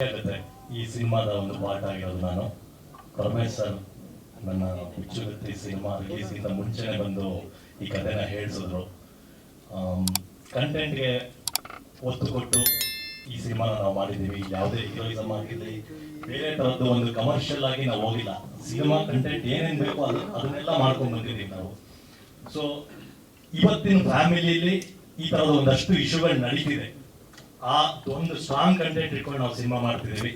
ಈ ಸಿನಿಮಾದ ಒಂದು ಪಾರ್ಟ್ ಆಗಿರೋದು ನಾನು. ಪರಮೇಶ್ ಸರ್ ನನ್ನ ಹುಚ್ಚುಗತ್ತಿ ಸಿನಿಮಾ ರಿಲೀಸ್ಗಿಂತ ಮುಂಚೆನೆ ಬಂದು ಈ ಕಥೆನ ಹೇಳಿಸಿದ್ರು. ಕಂಟೆಂಟ್ಗೆ ಒತ್ತು ಕೊಟ್ಟು ಈ ಸಿನಿಮಾನ ನಾವು ಮಾಡಿದ್ದೀವಿ. ಯಾವುದೇ ಹೀರೋಯಿಸಮ್ ಆಗಿರಲಿ, ಬೇರೆ ಥರದ್ದು ಒಂದು ಕಮರ್ಷಿಯಲ್ ಆಗಿ ನಾವು ಹೋಗಿಲ್ಲ. ಸಿನಿಮಾ ಕಂಟೆಂಟ್ ಏನೇನು ಬೇಕೋ ಅದು, ಅದನ್ನೆಲ್ಲ ಮಾಡ್ಕೊಂಡು ಬಂದಿದ್ದೀವಿ ನಾವು. ಸೊ ಇವತ್ತಿನ ಫ್ಯಾಮಿಲಿಯಲ್ಲಿ ಈ ಥರದ ಒಂದಷ್ಟು ಇಶ್ಯೂಗಳು ನಡೀತಿದೆ. ಆ ಒಂದು ಸ್ಟ್ರಾಂಗ್ ಕಂಟೆಂಟ್ ಇಟ್ಕೊಂಡು ನಾವು ಸಿನಿಮಾ ಮಾಡ್ತಿದ್ದೀವಿ.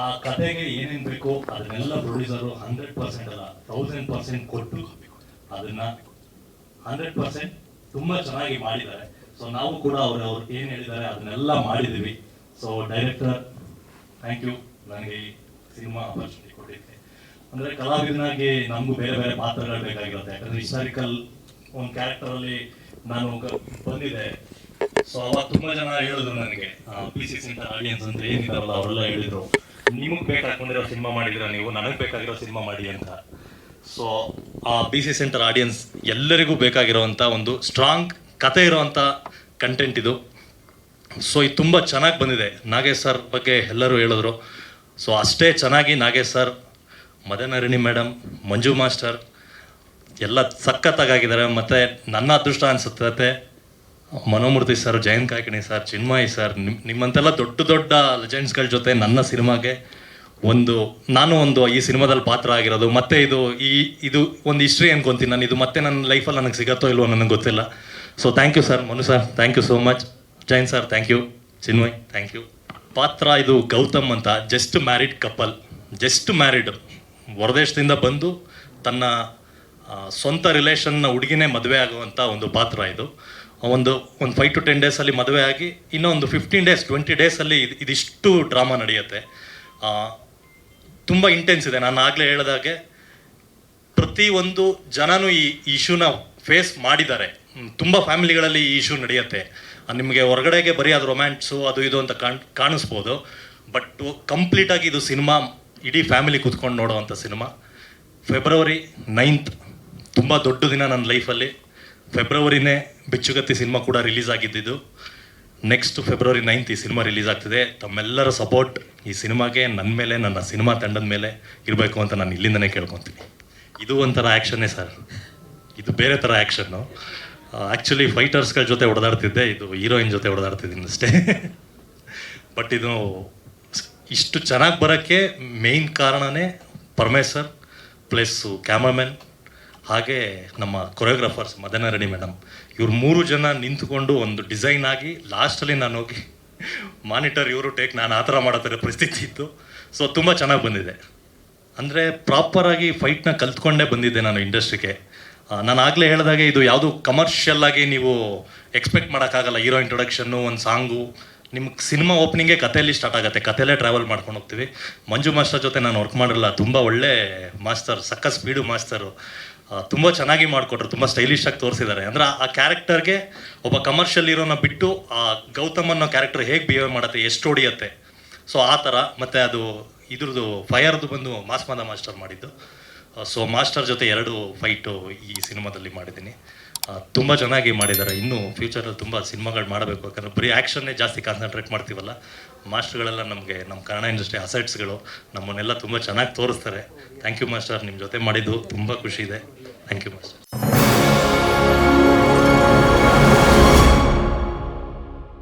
ಆ ಕಥೆಗೆ ಏನೇನು ಬೇಕು ಅದನ್ನೆಲ್ಲ ಪ್ರೊಡ್ಯೂಸರು ಹಂಡ್ರೆಡ್ ಪರ್ಸೆಂಟ್ ಅಲ್ಲ ತೌಸಂಡ್ ಪರ್ಸೆಂಟ್ ಕೊಟ್ಟು ಅದನ್ನ ಹಂಡ್ರೆಡ್ ಪರ್ಸೆಂಟ್ ತುಂಬಾ ಚೆನ್ನಾಗಿ ಮಾಡಿದ್ದಾರೆ. ಸೊ ನಾವು ಕೂಡ ಅವ್ರು ಅವ್ರು ಏನು ಹೇಳಿದ್ದಾರೆ ಅದನ್ನೆಲ್ಲ ಮಾಡಿದ್ದೀವಿ. ಸೊ ಡೈರೆಕ್ಟರ್ ಥ್ಯಾಂಕ್ ಯು ನನಗೆ ಈ ಸಿನಿಮಾ ಆಪರ್ಚುನಿಟಿ ಕೊಟ್ಟಿದ್ದೆ ಅಂದ್ರೆ ಕಲಾವಿದನಾಗಿ ನಮಗೂ ಬೇರೆ ಬೇರೆ ಪಾತ್ರಗಳು ಬೇಕಾಗಿರುತ್ತೆ. ಯಾಕಂದ್ರೆ ಹಿಸ್ಟಾರಿಕಲ್ ಒಂದು ಕ್ಯಾರೆಕ್ಟರಲ್ಲಿ ನಾನು ಬಂದಿದೆ ಸೊ ಅವಾಗ ತುಂಬಾ ಜನ ಹೇಳಿದ್ರು ನನಗೆ ಪಿ ಸಿ ಸೆಂಟರ್ ಆಡಿಯನ್ಸ್ ಅಂತ ಏನಿದಾರಲ್ಲ ಅವರೆಲ್ಲ ಹೇಳಿದ್ರು, ನಿಮಗ್ ಬೇಕಾಗಿರೋ ಸಿನಿಮಾ ಮಾಡಿದಿರ ನೀವು? ನನಗೆ ಬೇಕಾಗಿರೋ ಸಿನಿಮಾ ಮಾಡಿ ಅಂತ. ಸೊ ಆ ಬಿ ಸಿ ಸೆಂಟರ್ ಆಡಿಯನ್ಸ್ ಎಲ್ಲರಿಗೂ ಬೇಕಾಗಿರುವಂತ ಒಂದು ಸ್ಟ್ರಾಂಗ್ ಕತೆ ಇರುವಂತ ಕಂಟೆಂಟ್ ಇದು. ಸೊ ಇದು ತುಂಬ ಚೆನ್ನಾಗಿ ಬಂದಿದೆ. ನಾಗೇಶ್ ಸರ್ ಬಗ್ಗೆ ಎಲ್ಲರೂ ಹೇಳಿದ್ರು. ಸೊ ಅಷ್ಟೇ ಚೆನ್ನಾಗಿ Nagesh sir, Madanarini madam, Manju master, ಎಲ್ಲ ಸಖತ್ತಾಗಿದ್ದಾರೆ ಮತ್ತು ನನ್ನ ಅದೃಷ್ಟ ಅನಿಸುತ್ತೆ Manomurthy sir, Jayanth Kakini sir, Chinmayi sir, ನಿಮ್, ನಿಮ್ಮಂತೆಲ್ಲ ದೊಡ್ಡ ದೊಡ್ಡ ಲೆಜೆಂಡ್ಸ್ಗಳ ಜೊತೆ ನನ್ನ ಸಿನಿಮಾಗೆ ಒಂದು, ನಾನು ಒಂದು ಈ ಸಿನಿಮಾದಲ್ಲಿ ಪಾತ್ರ ಆಗಿರೋದು, ಮತ್ತೆ ಇದು ಈ, ಇದು ಒಂದು ಹಿಸ್ಟ್ರಿ ಅನ್ಕೊಂತೀನಿ ನಾನು, ಇದು ಮತ್ತೆ ನನ್ನ ಲೈಫಲ್ಲಿ ನನಗೆ ಸಿಗತ್ತೋ ಇಲ್ವೋ ನನಗೆ ಗೊತ್ತಿಲ್ಲ. So thank you sir Manu sir thank you so much Jain sir thank you Chinmay thank you ಪಾತ್ರ ಇದು ಗೌತಮ್ ಅಂತ just married couple just married ಹೊರದೇಶದಿಂದ ಬಂದು ತನ್ನ ಸ್ವಂತ ರಿಲೇಷನ್ನ ಹುಡುಗಿನೇ ಮದುವೆ ಆಗುವಂಥ ಒಂದು ಪಾತ್ರ ಇದು. ಒಂದು ಒಂದು ಫೈವ್ ಟು ಟೆನ್ ಡೇಸಲ್ಲಿ ಮದುವೆ ಆಗಿ, ಇನ್ನೊಂದು ಫಿಫ್ಟೀನ್ ಡೇಸ್ ಟ್ವೆಂಟಿ ಡೇಸಲ್ಲಿ ಇದು, ಇದಿಷ್ಟು ಡ್ರಾಮಾ ನಡೆಯುತ್ತೆ. ತುಂಬ ಇಂಟೆನ್ಸ್ ಇದೆ. ನಾನು ಆಗಲೇ ಹೇಳಿದಾಗೆ ಪ್ರತಿಯೊಂದು ಜನನೂ ಈ ಇಶ್ಯೂನ ಫೇಸ್ ಮಾಡಿದ್ದಾರೆ. ತುಂಬ ಫ್ಯಾಮಿಲಿಗಳಲ್ಲಿ ಈ ಇಶ್ಯೂ ನಡೆಯುತ್ತೆ. ನಿಮಗೆ ಹೊರಗಡೆಗೆ ಬರೀ ಅದು ರೊಮ್ಯಾನ್ಸು ಅದು ಇದು ಅಂತ ಕಾಣ್, ಕಾಣಿಸ್ಬೋದು. ಬಟ್ ಕಂಪ್ಲೀಟಾಗಿ ಇದು ಸಿನಿಮಾ ಇಡೀ ಫ್ಯಾಮಿಲಿ ಕೂತ್ಕೊಂಡು ನೋಡುವಂಥ ಸಿನಿಮಾ ಫೆಬ್ರವರಿ ನೈನ್ತ್ ತುಂಬ ದೊಡ್ಡ ದಿನ ನನ್ನ ಲೈಫಲ್ಲಿ ಫೆಬ್ರವರಿನೇ ಬಿಚ್ಚುಗತ್ತಿ ಸಿನಿಮಾ ಕೂಡ ರಿಲೀಸ್ ಆಗಿದ್ದಿದ್ದು. ನೆಕ್ಸ್ಟ್ ಫೆಬ್ರವರಿ ನೈನ್ತ್ ಈ ಸಿನಿಮಾ ರಿಲೀಸ್ ಆಗ್ತಿದೆ. ತಮ್ಮೆಲ್ಲರ ಸಪೋರ್ಟ್ ಈ ಸಿನಿಮಾಗೆ ನನ್ನ ಮೇಲೆ, ನನ್ನ ಸಿನಿಮಾ ತಂಡದ ಮೇಲೆ ಇರಬೇಕು ಅಂತ ನಾನು ಇಲ್ಲಿಂದನೇ ಕೇಳ್ಕೊತೀನಿ. ಇದು ಒಂಥರ ಆ್ಯಕ್ಷನ್ನೇ ಸರ್. ಇದು ಬೇರೆ ಥರ ಆ್ಯಕ್ಷನ್ನು ಆ್ಯಕ್ಚುಲಿ ಫೈಟರ್ಸ್ಗಳ ಜೊತೆ ಹೊಡೆದಾಡ್ತಿದ್ದೆ ಇದು ಹೀರೋಯಿನ್ ಜೊತೆ ಹೊಡೆದಾಡ್ತಿದ್ದೀನಿ ಅಷ್ಟೇ. ಬಟ್ ಇದು ಇಷ್ಟು ಚೆನ್ನಾಗಿ ಬರೋಕ್ಕೆ ಮೇಯ್ನ್ ಕಾರಣನೇ ಪರಮೇಶ್ವರ್ ಪ್ಲಸ್ಸು ಕ್ಯಾಮ್ರಾಮನ್ ಹಾಗೆ ನಮ್ಮ ಕೊರಿಯೋಗ್ರಾಫರ್ಸ್ ಮದನ ರೆಡ್ಡಿ ಮೇಡಮ್ ಇವ್ರು ಮೂರು ಜನ ನಿಂತ್ಕೊಂಡು ಒಂದು ಡಿಸೈನ್ ಆಗಿ ಲಾಸ್ಟಲ್ಲಿ ನಾನು ಹೋಗಿ ಮಾನಿಟರ್ ಇವರು ಟೇಕ್ ನಾನು ಆ ಥರ ಮಾಡೋ ಪರಿಸ್ಥಿತಿ ಇತ್ತು. ಸೊ ತುಂಬ ಚೆನ್ನಾಗಿ ಬಂದಿದೆ. ಅಂದರೆ ಪ್ರಾಪರಾಗಿ ಫೈಟ್ನ ಕಲ್ತ್ಕೊಂಡೇ ಬಂದಿದ್ದೆ ನಾನು ಇಂಡಸ್ಟ್ರಿಗೆ ನಾನು ಆಗಲೇ ಹೇಳಿದಾಗೆ ಇದು ಯಾವುದು ಕಮರ್ಷಿಯಲ್ ಆಗಿ ನೀವು ಎಕ್ಸ್ಪೆಕ್ಟ್ ಮಾಡೋಕ್ಕಾಗಲ್ಲ ಹೀರೋ ಇಂಟ್ರೊಡಕ್ಷನ್ನು ಒಂದು ಸಾಂಗು ನಿಮ್ಗೆ ಸಿನಿಮಾ ಓಪನಿಂಗೇ ಕಥೆಯಲ್ಲಿ ಸ್ಟಾರ್ಟ್ ಆಗುತ್ತೆ, ಕಥೆಯಲ್ಲೇ ಟ್ರಾವೆಲ್ ಮಾಡ್ಕೊಂಡು ಹೋಗ್ತೀವಿ. ಮಂಜು ಮಾಸ್ಟರ್ ಜೊತೆ ನಾನು ವರ್ಕ್ ಮಾಡಿರಲ್ಲ ತುಂಬ ಒಳ್ಳೆ ಮಾಸ್ಟರ್ ಸಕ್ಕ ಸ್ಪೀಡು ಮಾಸ್ತರು ತುಂಬ ಚೆನ್ನಾಗಿ ಮಾಡಿಕೊಟ್ರು, ತುಂಬ ಸ್ಟೈಲಿಶ್ ಆಗಿ ತೋರಿಸಿದ್ದಾರೆ. ಅಂದರೆ ಆ ಕ್ಯಾರೆಕ್ಟರ್ಗೆ ಒಬ್ಬ ಕಮರ್ಷಿಯಲ್ ಇರೋನ ಬಿಟ್ಟು ಆ ಗೌತಮ್ ಅನ್ನೋ ಕ್ಯಾರೆಕ್ಟರ್ ಹೇಗೆ ಬಿಹೇವ್ ಮಾಡುತ್ತೆ, ಎಷ್ಟು ಹೊಡಿಯತ್ತೆ. ಸೊ ಆ ಥರ, ಮತ್ತು ಅದು ಇದ್ರದ್ದು ಫೈರ್ದು ಬಂದು ಮಾಸ್ಮದ ಮಾಸ್ಟರ್ ಮಾಡಿದ್ದು. ಸೊ ಮಾಸ್ಟರ್ ಜೊತೆ ಎರಡು ಫೈಟು ಈ ಸಿನಿಮಾದಲ್ಲಿ ಮಾಡಿದ್ದೀನಿ. ತುಂಬ ಚೆನ್ನಾಗಿ ಮಾಡಿದ್ದಾರೆ. ಇನ್ನೂ ಫ್ಯೂಚರಲ್ಲಿ ತುಂಬ ಸಿನಿಮಾಗಳು ಮಾಡಬೇಕು. ಯಾಕಂದರೆ ಬರೀ ಆ್ಯಕ್ಷನ್ನೇ ಜಾಸ್ತಿ ಕಾನ್ಸಂಟ್ರೇಟ್ ಮಾಡ್ತೀವಲ್ಲ? ಮಾಸ್ಟರ್ಗಳೆಲ್ಲ ನಮಗೆ ನಮ್ಮ ಕನ್ನಡ ಇಂಡಸ್ಟ್ರಿ ಅಸೆಟ್ಸ್ಗಳು ನಮ್ಮನ್ನೆಲ್ಲ ತುಂಬ ಚೆನ್ನಾಗಿ ತೋರಿಸ್ತಾರೆ. ಥ್ಯಾಂಕ್ ಯು ಮಾಸ್ಟರ್ ನಿಮ್ಮ ಜೊತೆ ಮಾಡಿದ್ದು ತುಂಬ ಖುಷಿ ಇದೆ. Thank you master